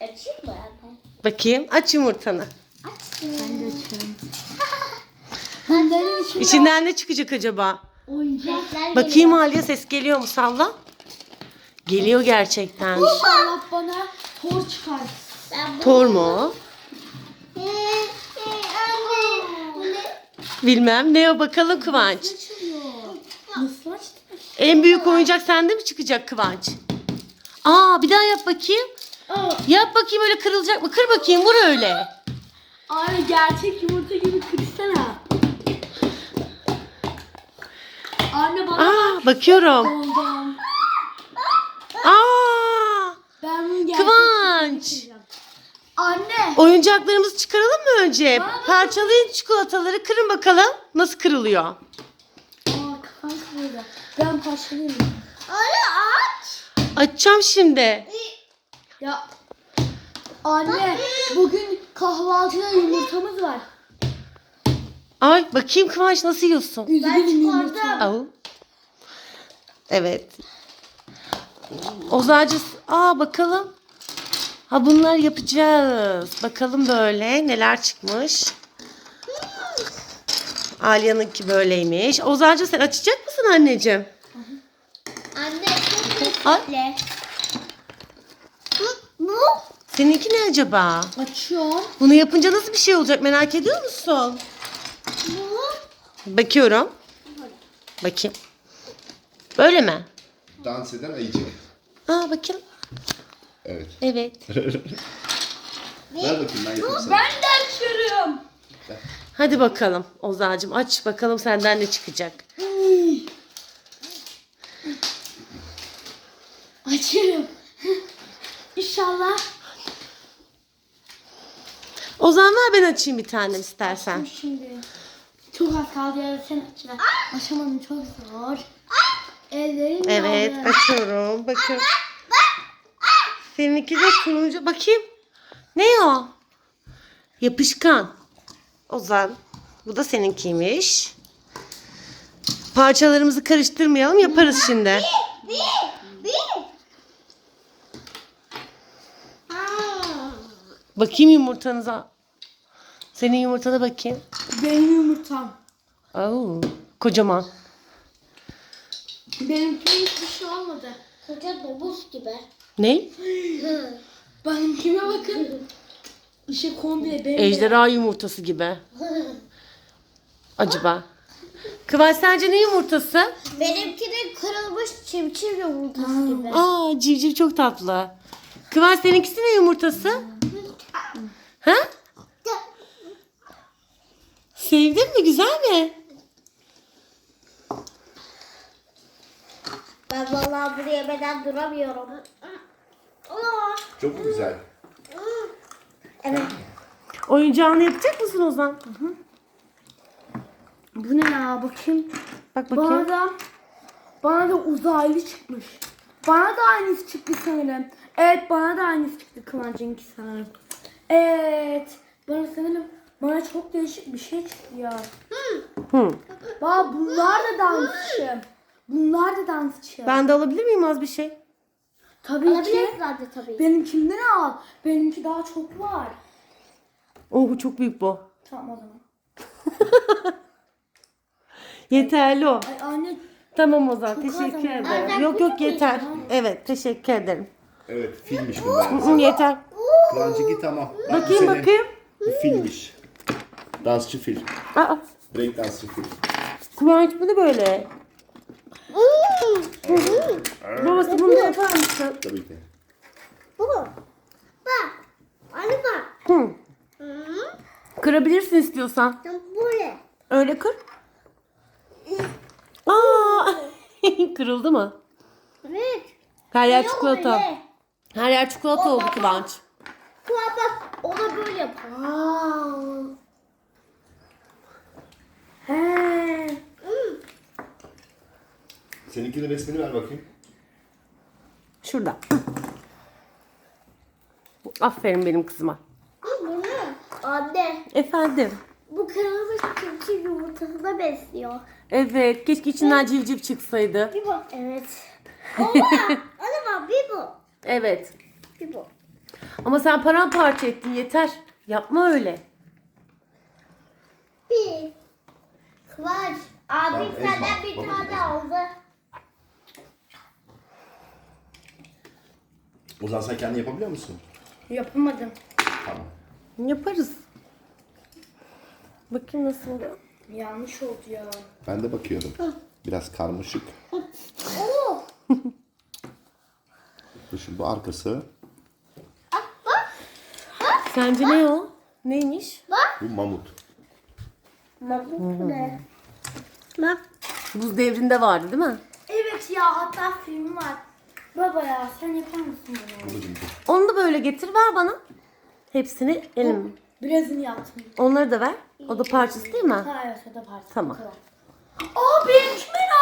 Açayım mı anne? Bakayım aç yumurtanı. Açtım. Ben de açıyorum. Bunların içinde İçinden ne çıkacak acaba? oyuncak. Renkler Bakayım Aliye ses geliyor mu salla? Geliyor gerçekten. İnşallah bana tor çıkar. Tor mu? Ee, ne? Bilmem ne o bakalım Kıvanç. Nasıl açtın? En büyük oyuncak sende mi çıkacak Kıvanç? Aa bir daha yap bakayım. Aa, Yap bakayım öyle kırılacak mı? Kır bakayım vur öyle. Ay gerçek yumurta gibi kırsana. Anne bana Aa bakıyorum. oldum. Aa Ben bunu gerçek Kıvanç. kıracağım. Anne. Oyuncaklarımızı çıkaralım mı önce? Bana bak. Parçalayın çikolataları kırın bakalım. Nasıl kırılıyor? Aa kafam kırıldı. Ben parçalayayım. Anne aç. Açacağım şimdi. Ya Anne bugün kahvaltıda yumurtamız var. Ay bakayım Kıvanç nasıl yiyorsun? Üzgünüm çıkardım. yumurta. Au. Evet. Ozacı aa bakalım. Ha bunlar yapacağız. Bakalım böyle neler çıkmış. Alya'nınki böyleymiş. Ozacı sen açacak mısın anneciğim? Anne çok Ay. lezzetli. Bu. Seninki ne acaba? Açıyorum. Bunu yapınca nasıl bir şey olacak merak ediyor musun? Bu. Bakıyorum. Bakayım. Böyle mi? Dans eden ayıcık. Aa bakayım. Evet. Evet. Ver bakayım ben yapayım sana. Ben de açıyorum. Hadi bakalım Ozacığım aç bakalım senden ne çıkacak. Açıyorum. İnşallah. Ozan ver ben açayım bir tanem istersen. Şimdi çok az kaldı ya sen aç. Aşamadım çok zor. Ellerim Evet yandı. açıyorum. Bakın. Seninki de turuncu. Bakayım. Ne o? Yapışkan. Ozan. Bu da seninkiymiş. Parçalarımızı karıştırmayalım yaparız şimdi. Bir. Bir. Aa. Bakayım yumurtanıza. Senin yumurtana bakayım. Benim yumurtam. Oo, kocaman. Benimkine hiçbir şey olmadı. Koca domuz gibi. Ne? Benimkime bakın. İşte komple benim. Ejderha yumurtası gibi. Acaba. Kıvanç sence ne yumurtası? Benimki de kırılmış çimçim yumurtası gibi. Aa civciv çok tatlı. Kıvanç seninkisi ne yumurtası? Ha? Sevdin mi? Güzel mi? Ben vallahi bunu yemeden duramıyorum. Çok mu güzel? Evet. Oyuncağını yapacak mısın Ozan? Bu ne ya bakayım. Bak Bana bakayım. da bana da uzaylı çıkmış. Bana da aynısı çıktı sanırım. Evet bana da aynısı çıktı Kıvancı'nınki sanırım. Evet. Bana sanırım bana çok değişik bir şey çıktı ya. Hı. Bak bunlar da dansçı. Bunlar da dansçı. Ben de alabilir miyim az bir şey? tabii ki. Alabilirsiniz de tabii. Benimkinden al. Benimki daha çok var. Oh çok büyük bu. Tamam o zaman. Yeterli o. Ay anne Tamam Ozan Çok teşekkür az ama. ederim. Yok yok yeter. Evet teşekkür ederim. Evet filmmiş bu Hı, meğerse. yeter. Kıvancıki tamam. Bak, bu Bakayım senin- bakayım. Bu filmmiş. Dansçı film. Aa, Break dansçı film. Kıvanç bu ne böyle? Babası bunu da yapar mısın? Tabii ki. Bu. Bak. Anne bak. Hı. Hı. Kırabilirsin istiyorsan. Böyle. Öyle kır. Aa! Kırıldı mı? Evet. Her yer çikolata. Her yer çikolata oldu Kıvanç. Bak bak. O da böyle yapar. Aa. He. Seninkinin resmini ver bakayım. Şurada. Aferin benim kızıma. Bu ne? Anne. Efendim. Bu kırılmış çimçim yumurtasına besliyor. Evet. Keşke içinden civciv çıksaydı. Bir bak. Evet. Oha. Anne bak bir bu. Evet. Bir bu. Ama sen paramparça ettin yeter. Yapma öyle. Bir. Kıvanç. Abi Tamam, Esma, bir tane aldı. Ozan sen kendi yapabiliyor musun? Yapamadım. Tamam. Yaparız. Bakayım nasıl oluyor. Yanlış oldu ya. Ben de bakıyorum. Biraz karmaşık. Dur şimdi bu arkası. Sence ne o? Neymiş? Bu mamut. Ne? Bak. Buz devrinde vardı değil mi? Evet ya hatta film var. Baba ya sen yapar mısın bunu? Babacım dur. Onu da böyle getir ver bana. Hepsini elim. Birazını yaptım. Onları da ver. O da parçası değil mi? Hayır o da parça. Tamam. Aa benimkime ne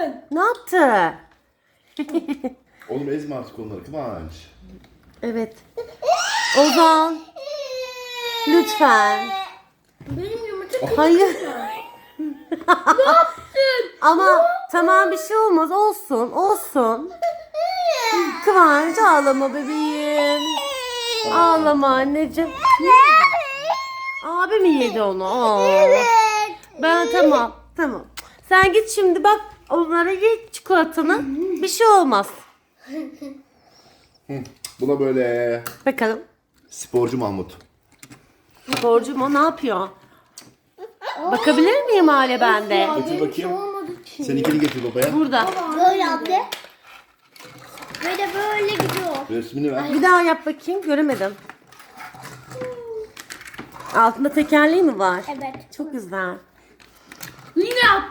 yaptın? Ne yaptı? Oğlum ezme artık onları Kıvanç. Evet. Ozan. Lütfen. Benim yumurta Hayır. Ama tamam bir şey olmaz. Olsun. Olsun. Kıvanç ağlama bebeğim. Ağlama anneciğim. Abi mi yedi onu? Aa. Ben tamam. Tamam. Sen git şimdi bak onlara ye çikolatanı. Bir şey olmaz. Bu da böyle Bakalım. sporcu Mahmut. Borcum o ne yapıyor? Bakabilir miyim hale bende? Getir bakayım. Seninkini getir babaya. Burada. Böyle abi. Böyle böyle gidiyor. Resmini ver. Bir daha yap bakayım. Göremedim. Altında tekerleği mi var? Evet. Çok güzel. Yine yap.